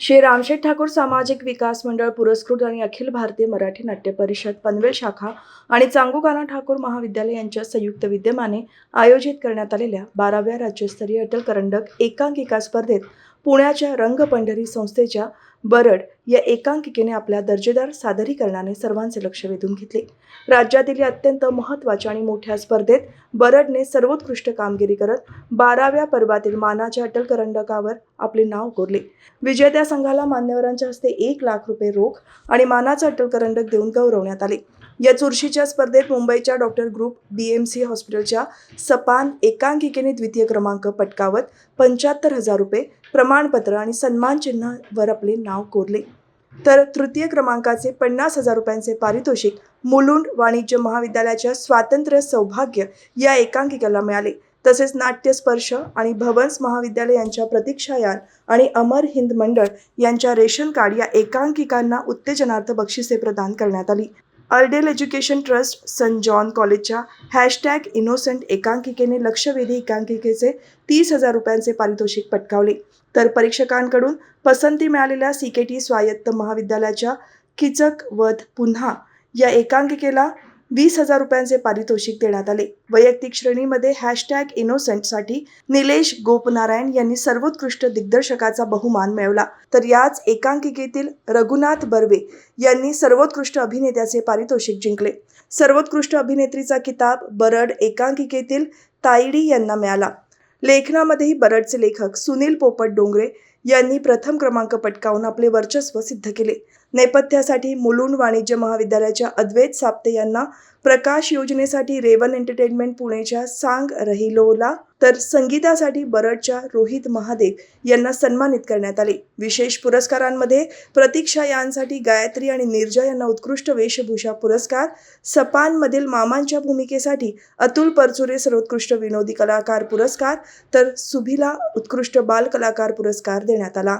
श्री रामशेठ ठाकूर सामाजिक विकास मंडळ पुरस्कृत आणि अखिल भारतीय मराठी नाट्य परिषद पनवेल शाखा आणि चांगुकाना ठाकूर महाविद्यालय यांच्या संयुक्त विद्यमाने आयोजित करण्यात आलेल्या बाराव्या राज्यस्तरीय अटल करंडक एकांकिका स्पर्धेत पुण्याच्या रंगपंढरी संस्थेच्या बरड या एकांकिकेने आपल्या दर्जेदार सादरीकरणाने सर्वांचे लक्ष वेधून घेतले. राज्यातील या अत्यंत महत्त्वाच्या आणि मोठ्या स्पर्धेत बरडने सर्वोत्कृष्ट कामगिरी करत बाराव्या पर्वातील मानाच्या अटल करंडकावर आपले नाव कोरले. विजेत्या संघाला मान्यवरांच्या हस्ते एक लाख रुपये रोख आणि मानाचा अटल करंडक देऊन गौरवण्यात आले. या चुरशीच्या स्पर्धेत मुंबईच्या doctor group B M C हॉस्पिटलच्या सपान एकांकिकेने द्वितीय क्रमांक पटकावत पंच्याहत्तर हजार रुपये प्रमाणपत्र आणि सन्मान चिन्हावर आपले नाव कोरले. तर तृतीय क्रमांकाचे पन्नास हजार रुपयांचे पारितोषिक मुलुंड वाणिज्य महाविद्यालयाच्या स्वातंत्र्य सौभाग्य या एकांकिकेला मिळाले. तसेच नाट्यस्पर्श आणि भवन्स महाविद्यालय यांच्या प्रतीक्षायान आणि अमर हिंद मंडळ यांच्या रेशन कार्ड या एकांकिकांना उत्तेजनार्थ बक्षिसे प्रदान करण्यात आली. अर्डेल एज्युकेशन ट्रस्ट सन जॉन कॉलेजच्या हॅशटॅग इनोसंट एकांकिकेने लक्षवेधी एकांकिकेचे तीस हजार रुपयांचे पारितोषिक पटकावले. तर परीक्षकांकडून पसंती मिळालेल्या सी के टी स्वायत्त महाविद्यालयाच्या किचक वध पुन्हा या एकांकिकेला वीस हजार रुपयांचे पारितोषिक देण्यात आले. वैयक्तिक श्रेणीमध्ये हॅशटॅग इनोसेंटसाठी निलेश गोपनारायण यांनी सर्वोत्कृष्ट दिग्दर्शकाचा बहुमान मिळवला. तर याच एकांकिकेतील रघुनाथ बर्वे यांनी सर्वोत्कृष्ट अभिनेत्याचे पारितोषिक जिंकले. सर्वोत्कृष्ट अभिनेत्रीचा किताब बरड एकांकिकेतील तायडी यांना मिळाला. लेखनामध्येही बरडचे लेखक सुनील पोपट डोंगरे यांनी प्रथम क्रमांक पटकावून आपले वर्चस्व सिद्ध केले. नेपथ्यासाठी मुलुंड वाणिज्य महाविद्यालयाच्या अद्वैत साप्ते यांना प्रकाश योजनेसाठी रेवन एंटरटेनमेंट पुणेच्या सांग रहिलोला तर संगीतासाठी बरडच्या रोहित महादेव यांना सन्मानित करण्यात आले. विशेष पुरस्कारांमध्ये प्रतीक्षा यांसाठी गायत्री आणि निर्जा यांना उत्कृष्ट वेशभूषा पुरस्कार सपानमधील मामांच्या भूमिकेसाठी अतुल परचुरे सर्वोत्कृष्ट विनोदी कलाकार पुरस्कार तर सुभिला उत्कृष्ट बाल कलाकार पुरस्कार देण्यात आला.